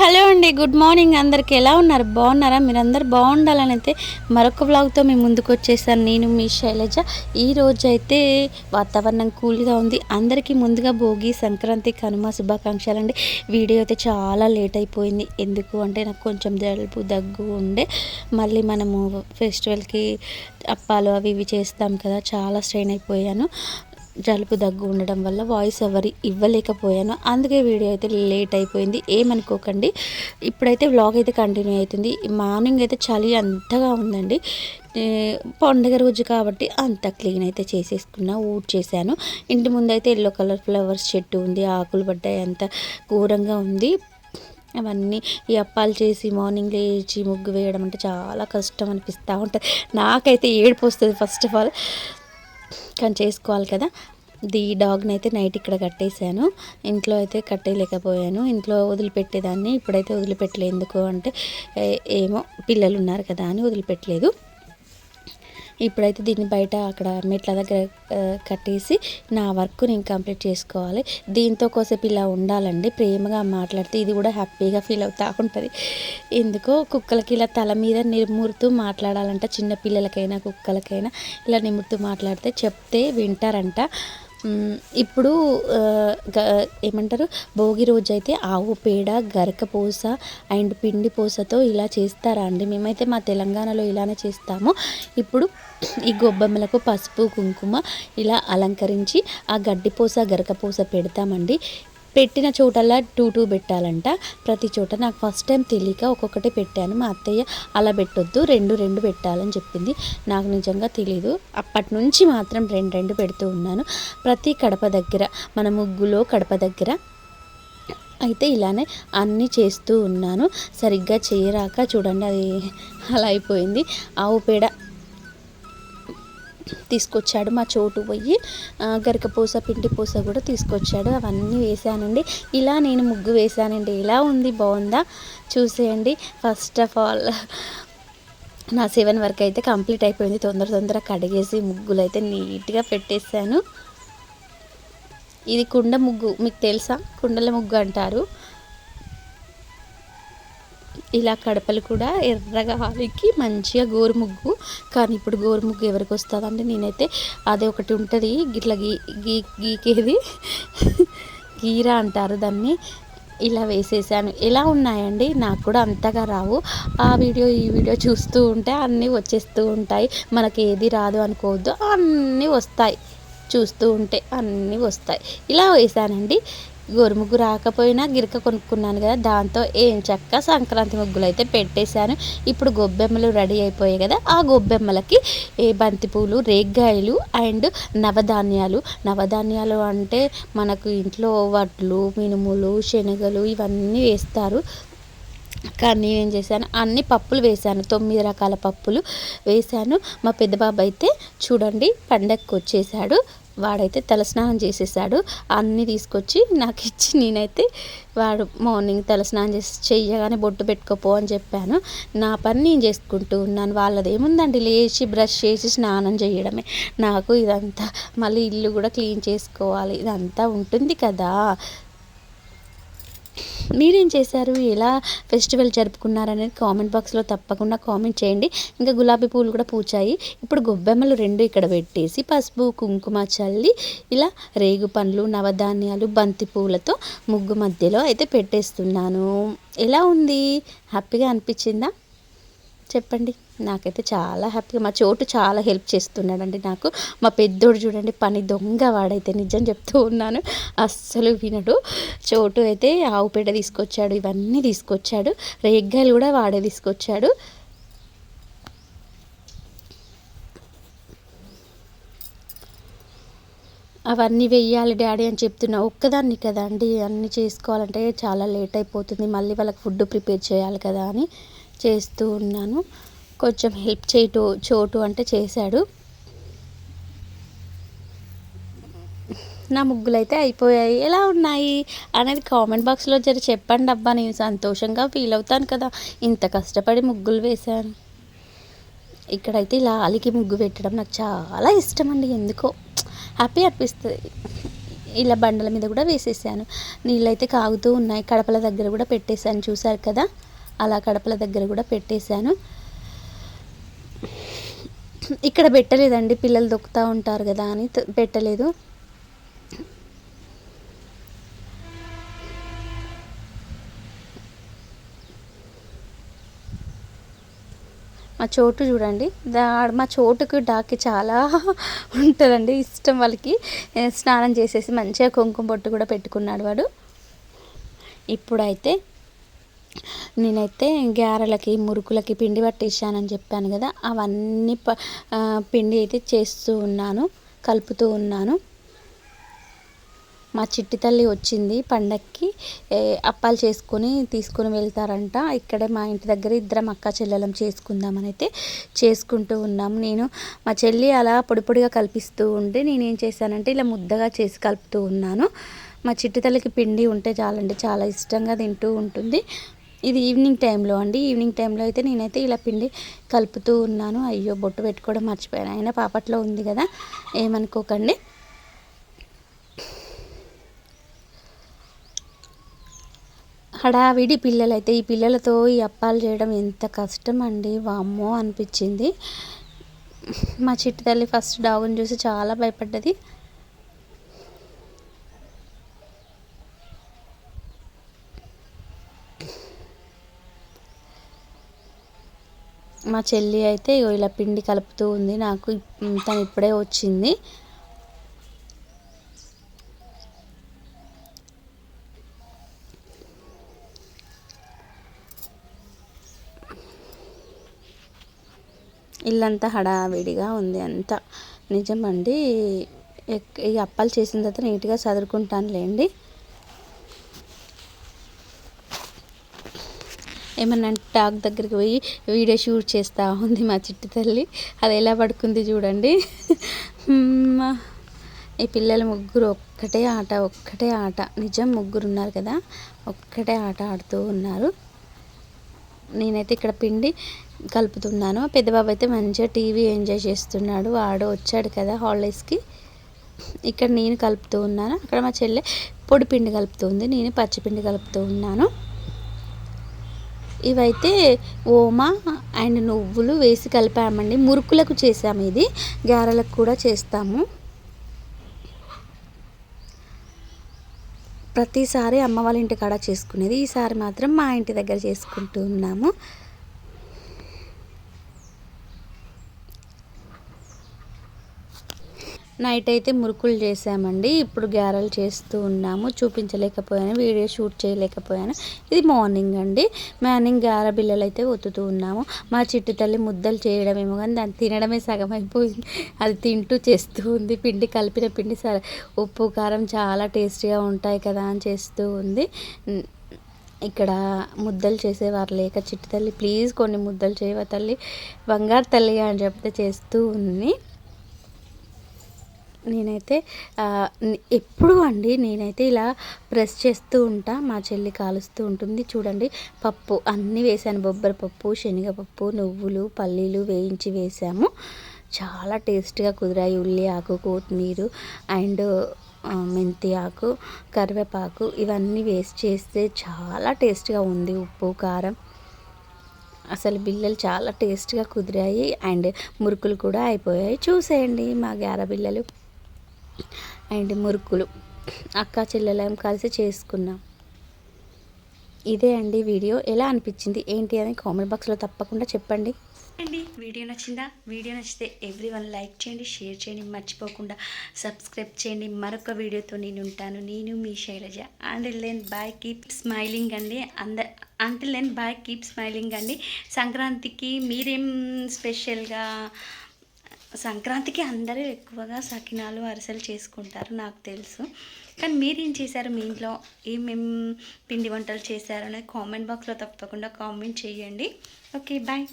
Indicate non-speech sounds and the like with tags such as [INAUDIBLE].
Hello అండి good morning అందరికి. ఎలా ఉన్నారు? బాగున్నారా? మీరందరూ బాగుండాలని అయితే మరొక బ్లాగ్తో మేము ముందుకు వచ్చేసాను. నేను మీ శైలజ. ఈ రోజు అయితే వాతావరణం కూల్గా ఉంది. అందరికీ ముందుగా భోగి సంక్రాంతి కనుమ శుభాకాంక్షలు అండి. వీడియో అయితే చాలా లేట్ అయిపోయింది. ఎందుకు అంటే నాకు కొంచెం జలుబు దగ్గు ఉండే. మళ్ళీ మనము ఫెస్టివల్కి అప్పాలు అవి ఇవి చేస్తాం కదా చాలా స్ట్రెయిన్ అయిపోయాను. జలుబు దగ్గు ఉండడం వల్ల వాయిస్ ఎవరి ఇవ్వలేకపోయాను. అందుకే వీడియో అయితే లేట్ అయిపోయింది. ఏమనుకోకండి. ఇప్పుడైతే వ్లాగ్ అయితే కంటిన్యూ అవుతుంది. మార్నింగ్ అయితే చలి అంతగా ఉందండి. పండగ పండుగ రోజు కాబట్టి అంత క్లీన్ అయితే చేసేసుకున్నా ఊడ్ చేశాను. ఇంటి ముందు అయితే ఎల్లో కలర్ ఫ్లవర్స్ చెట్టు ఉంది. ఆకులు పడ్డాయి. అంత ఘోరంగా ఉంది. అవన్నీ ఈ అప్పాలు చేసి మార్నింగ్ లేచి ముగ్గు వేయడం అంటే చాలా కష్టం అనిపిస్తూ ఉంటుంది. నాకైతే ఏడుపు వస్తుంది ఫస్ట్ ఆఫ్ ఆల్ కానీ చేసుకోవాలి కదా. ది డాగ్ని అయితే నైట్ ఇక్కడ కట్టేశాను. ఇంట్లో అయితే కట్టేయలేకపోయాను. ఇంట్లో వదిలిపెట్టేదాన్ని. ఇప్పుడైతే వదిలిపెట్టలేదు. ఎందుకు అంటే ఏమో పిల్లలు ఉన్నారు కదా అని వదిలిపెట్టలేదు. ఇప్పుడైతే దీన్ని బయట అక్కడ మెట్ల దగ్గర కట్టేసి నా వర్క్ నేను కంప్లీట్ చేసుకోవాలి. దీంతో కోసేపు ఇలా ఉండాలండి. ప్రేమగా మాట్లాడితే ఇది కూడా హ్యాపీగా ఫీల్ అవుతూ ఉంటుంది. ఎందుకో కుక్కలకి ఇలా తల మీద నిమురుతూ మాట్లాడాలంట. చిన్న పిల్లలకైనా కుక్కలకైనా ఇలా నిమురుతూ మాట్లాడితే చెప్తే వింటారంట. ఇప్పుడు గ- ఏమంటారు? భోగి రోజు అయితే ఆవు పేడ గరక పూస అండ్ పిండి పూసతో ఇలా చేస్తారా అండి? మేమైతే మా తెలంగాణలో ఇలానే చేస్తాము. ఇప్పుడు ఈ గొబ్బెమ్మలకు పసుపు కుంకుమ ఇలా అలంకరించి ఆ గడ్డి పూస గరక పూస పెడతామండి. పెట్టిన చోటల్లా టూ టూ పెట్టాలంట. ప్రతి చోట నాకు ఫస్ట్ టైం తెలియక ఒక్కొక్కటి పెట్టాను. మా అత్తయ్య అలా పెట్టొద్దు రెండు రెండు పెట్టాలని చెప్పింది. నాకు నిజంగా తెలీదు. అప్పటి నుంచి మాత్రం రెండు రెండు పెడుతూ ఉన్నాను. ప్రతి కడప దగ్గర మన ముగ్గులో కడప దగ్గర అయితే ఇలానే అన్నీ చేస్తూ ఉన్నాను. సరిగ్గా చేయరాక చూడండి అది అలా అయిపోయింది. ఆవు పేడ తీసుకొచ్చాడు. మా చోటు పోయి గరికపూస గరిక పూస పిండి పూస కూడా తీసుకొచ్చాడు. అవన్నీ వేసానండి. ఇలా నేను ముగ్గు వేసానండి. ఎలా ఉంది. బాగుందా? చూసేయండి. ఫస్ట్ ఆఫ్ ఆల్ నా సెవెన్ వరకు అయితే కంప్లీట్ అయిపోయింది. తొందర తొందర కడిగేసి ముగ్గులు అయితే నీట్గా పెట్టేశాను. ఇది కుండ ముగ్గు. మీకు తెలుసా? కుండల ముగ్గు అంటారు. ఇలా కడపలు కూడా ఎర్రగా ఆలికి మంచిగా గోరు ముగ్గు కానీ ఇప్పుడు గోరు ముగ్గు ఎవరికి వస్తుందండి? నేనైతే అదే ఒకటి ఉంటుంది. గిట్ల గీ గీ గీకేది? గీరా అంటారు దాన్ని. ఇలా వేసేసాను. ఎలా ఉన్నాయండి? నాకు కూడా అంతగా రావు. ఆ వీడియో ఈ వీడియో చూస్తూ ఉంటే అన్నీ వచ్చేస్తూ ఉంటాయి. మనకి ఏది రాదు అనుకోవద్దు. అన్నీ వస్తాయి. చూస్తూ ఉంటే అన్నీ వస్తాయి. ఇలా వేసానండి. గోరు ముగ్గు రాకపోయినా గిరక కొనుక్కున్నాను కదా దాంతో ఏం చక్క? సంక్రాంతి ముగ్గులు అయితే పెట్టేశాను. ఇప్పుడు గొబ్బెమ్మలు రెడీ అయిపోయాయి కదా ఆ గొబ్బెమ్మలకి ఏ బంతిపూలు రేగ్గాయలు అండ్ నవధాన్యాలు. నవధాన్యాలు అంటే మనకు ఇంట్లో వడ్లు మినుములు శనగలు ఇవన్నీ వేస్తారు. కానీ నేనేం చేశాను? అన్ని పప్పులు వేశాను. తొమ్మిది రకాల పప్పులు వేశాను. మా పెద్ద బాబు అయితే చూడండి పండగకు వచ్చేసాడు వాడైతే తలస్నానం చేసేసాడు. అన్నీ తీసుకొచ్చి నాకు ఇచ్చి నేనైతే వాడు మార్నింగ్ తలస్నానం చేసి చెయ్యగానే బొట్టు పెట్టుకోపో అని చెప్పాను. నా పని నేను చేసుకుంటూ ఉన్నాను. వాళ్ళది ఏముందండి? లేచి బ్రష్ చేసి స్నానం చేయడమే. నాకు ఇదంతా మళ్ళీ ఇల్లు కూడా క్లీన్ చేసుకోవాలి. ఇదంతా ఉంటుంది కదా. మీరేం చేశారు? ఎలా ఫెస్టివల్ జరుపుకున్నారనేది కామెంట్ బాక్స్లో తప్పకుండా కామెంట్ చేయండి. ఇంకా గులాబీ పూలు కూడా పూచాయి. ఇప్పుడు గొబ్బెమ్మలు రెండు ఇక్కడ పెట్టేసి పసుపు కుంకుమ చల్లి ఇలా రేగు పండ్లు నవధాన్యాలు బంతి పూలతో ముగ్గు మధ్యలో అయితే పెట్టేస్తున్నాను. ఎలా ఉంది? హ్యాపీగా అనిపించిందా? చెప్పండి. నాకైతే చాలా హ్యాపీగా మా చోటు చాలా హెల్ప్ చేస్తున్నాడండి నాకు. మా పెద్దోడు చూడండి పని దొంగ వాడైతే నిజం చెప్తూ ఉన్నాను. అస్సలు వినడు. చోటు అయితే ఆవు పేడ తీసుకొచ్చాడు ఇవన్నీ తీసుకొచ్చాడు. రేగ్గాయలు కూడా వాడే తీసుకొచ్చాడు. అవన్నీ వెయ్యాలి డాడీ అని చెప్తున్నా. ఒక్కదాన్ని కదా అండి అన్నీ చేసుకోవాలంటే చాలా లేట్ అయిపోతుంది. మళ్ళీ వాళ్ళకి ఫుడ్ ప్రిపేర్ చేయాలి కదా అని చేస్తూ ఉన్నాను. కొంచెం హెల్ప్ చేయటు చోటు అంటే చేశాడు. నా ముగ్గులు అయితే అయిపోయాయి. ఎలా ఉన్నాయి? అనేది కామెంట్ బాక్స్లో జరి చెప్పండి అబ్బా. నేను సంతోషంగా ఫీల్ అవుతాను కదా. ఇంత కష్టపడి ముగ్గులు వేశాను. ఇక్కడైతే ఇలా అలికి ముగ్గు పెట్టడం నాకు చాలా ఇష్టం అండి ఎందుకో హ్యాపీ అనిపిస్తుంది. ఇలా బండల మీద కూడా వేసేసాను. నీళ్ళైతే కాగుతూ ఉన్నాయి. కడపల దగ్గర కూడా పెట్టేశాను. చూసారు కదా? అలా కడపల దగ్గర కూడా పెట్టేశాను. ఇక్కడ పెట్టలేదండి పిల్లలు దొక్కుతూ ఉంటారు కదా అని పెట్టలేదు. మా చోటు చూడండి దా మా చోటుకు డాకి చాలా [LAUGHS] ఉంటుందండి ఇష్టం వాళ్ళకి. స్నానం చేసేసి మంచిగా కుంకుమ బొట్టు కూడా పెట్టుకున్నాడు వాడు. ఇప్పుడైతే నేనైతే గారెలకి మురుకులకి పిండి పట్టేసానని చెప్పాను కదా అవన్నీ ప పిండి అయితే చేస్తూ ఉన్నాను కలుపుతూ ఉన్నాను. మా చిట్టి తల్లి వచ్చింది పండక్కి అప్పాలు చేసుకొని తీసుకొని వెళ్తారంట. ఇక్కడే మా ఇంటి దగ్గర ఇద్దరం అక్క చెల్లెలం చేసుకుందామని అయితే చేసుకుంటూ ఉన్నాం. నేను మా చెల్లి అలా పొడి పొడిగా కల్పిస్తూ ఉంటే నేనేం చేశానంటే ఇలా ముద్దగా చేసి కలుపుతూ ఉన్నాను. మా చిట్టి తల్లికి పిండి ఉంటే చాలండి చాలా ఇష్టంగా తింటూ ఉంటుంది. ఇది ఈవినింగ్ టైంలో అండి. ఈవినింగ్ టైంలో అయితే నేనైతే ఇలా పిండి కలుపుతూ ఉన్నాను. అయ్యో బొట్టు పెట్టుకోవడం మర్చిపోయాను. అయినా పాపట్లో ఉంది కదా ఏమనుకోకండి. హడావిడి పిల్లలైతే ఈ పిల్లలతో ఈ అప్పాలు చేయడం ఎంత కష్టం అండి వామ్మో అనిపించింది. మా చిట్టి తల్లి ఫస్ట్ డాగుని చూసి చాలా భయపడ్డది. మా చెల్లి అయితే ఇలా పిండి కలుపుతూ ఉంది. నాకు తను ఇప్పుడే వచ్చింది. ఇల్లంతా హడావిడిగా ఉంది అంతా. నిజమండి. ఈ అప్పాలు చేసిన తర్వాత నీట్గా చదువుకుంటానులేండి ఏమన్నా టాక్ దగ్గరికి పోయి వీడియో షూట్ చేస్తూ ఉంది మా చిట్టి తల్లి. అది ఎలా పడుకుంది చూడండి. ఈ పిల్లలు ముగ్గురు ఒక్కటే ఆట ఒక్కటే ఆట. నిజం ముగ్గురు ఉన్నారు కదా ఒక్కటే ఆట ఆడుతూ ఉన్నారు. నేనైతే ఇక్కడ పిండి కలుపుతున్నాను. పెద్దబాబు అయితే మంచిగా టీవీ ఎంజాయ్ చేస్తున్నాడు. వాడు వచ్చాడు కదా హాలిడేస్కి. ఇక్కడ నేను కలుపుతూ ఉన్నాను. అక్కడ మా చెల్లె పొడి పిండి కలుపుతుంది నేను పచ్చిపిండి కలుపుతూ ఉన్నాను. ఇవైతే ఓమా అండ్ నువ్వులు వేసి కలిపామండి. మురుకులకు చేసాము ఇది. గారెలకు కూడా చేస్తాము. ప్రతిసారి అమ్మ వాళ్ళ ఇంటి కాడ చేసుకునేది. ఈసారి మాత్రం మా ఇంటి దగ్గర చేసుకుంటూ నైట్ అయితే మురుకులు చేసామండి. ఇప్పుడు గారెలు చేస్తూ ఉన్నాము. చూపించలేకపోయాను. వీడియో షూట్ చేయలేకపోయాను. ఇది మార్నింగ్ అండి. మార్నింగ్ గారె బిల్లలు అయితే ఒత్తుతూ ఉన్నాము. మా చిట్టు తల్లి ముద్దలు చేయడమేమో కానీ దాన్ని తినడమే సగం అయిపోయింది. అది తింటూ చేస్తూ ఉంది. పిండి కలిపిన పిండి సరే ఉప్పు కారం చాలా టేస్టీగా ఉంటాయి కదా అని చేస్తూ ఉంది. ఇక్కడ ముద్దలు చేసేవారు లేక చిట్టు తల్లి ప్లీజ్ కొన్ని ముద్దలు చేయవ తల్లి? బంగారు తల్లి అని చెప్తే చేస్తూ ఉంది. నేనైతే ఎప్పుడు అండి నేనైతే ఇలా ప్రెస్ చేస్తూ ఉంటా. మా చెల్లి కాలుస్తూ ఉంటుంది. చూడండి పప్పు అన్నీ వేసాను. బొబ్బరి పప్పు శనగపప్పు నువ్వులు పల్లీలు వేయించి వేసాము. చాలా టేస్ట్గా కుదిరాయి. ఉల్లి ఆకు కొత్తిమీర అండ్ మెంతి ఆకు కరివేపాకు ఇవన్నీ వేస్ట్ చేస్తే చాలా టేస్ట్గా ఉంది ఉప్పు కారం. అసలు బిల్లలు చాలా టేస్ట్గా కుదిరాయి అండ్ మురుకులు కూడా అయిపోయాయి. చూసేయండి మా గార బిల్లలు అండ్ మురుకులు. అక్క చెల్లెలం కలిసి చేసుకున్నాం. ఇదే అండి వీడియో. ఎలా అనిపించింది? ఏంటి అని కామెంట్ బాక్స్లో తప్పకుండా చెప్పండి. అండి వీడియో నచ్చిందా? వీడియో నచ్చితే ఎవ్రీ వన్ లైక్ చేయండి షేర్ చేయండి మర్చిపోకుండా సబ్స్క్రైబ్ చేయండి. మరొక వీడియోతో నేను ఉంటాను. నేను మీ శైలజ. అండ్ లెన్ బాయ్ కీప్ స్మైలింగ్ అండి. అంద until then bye keep smiling అండి. సంక్రాంతికి మీరేం స్పెషల్గా సంక్రాంతికి అందరూ ఎక్కువగా సకినాలు అరిసెలు చేసుకుంటారు నాకు తెలుసు. కానీ మీరేం చేశారు మీ ఇంట్లో? ఏమేం పిండి వంటలు చేశారు అనేది కామెంట్ బాక్స్లో తప్పకుండా కామెంట్ చేయండి. Okay bye.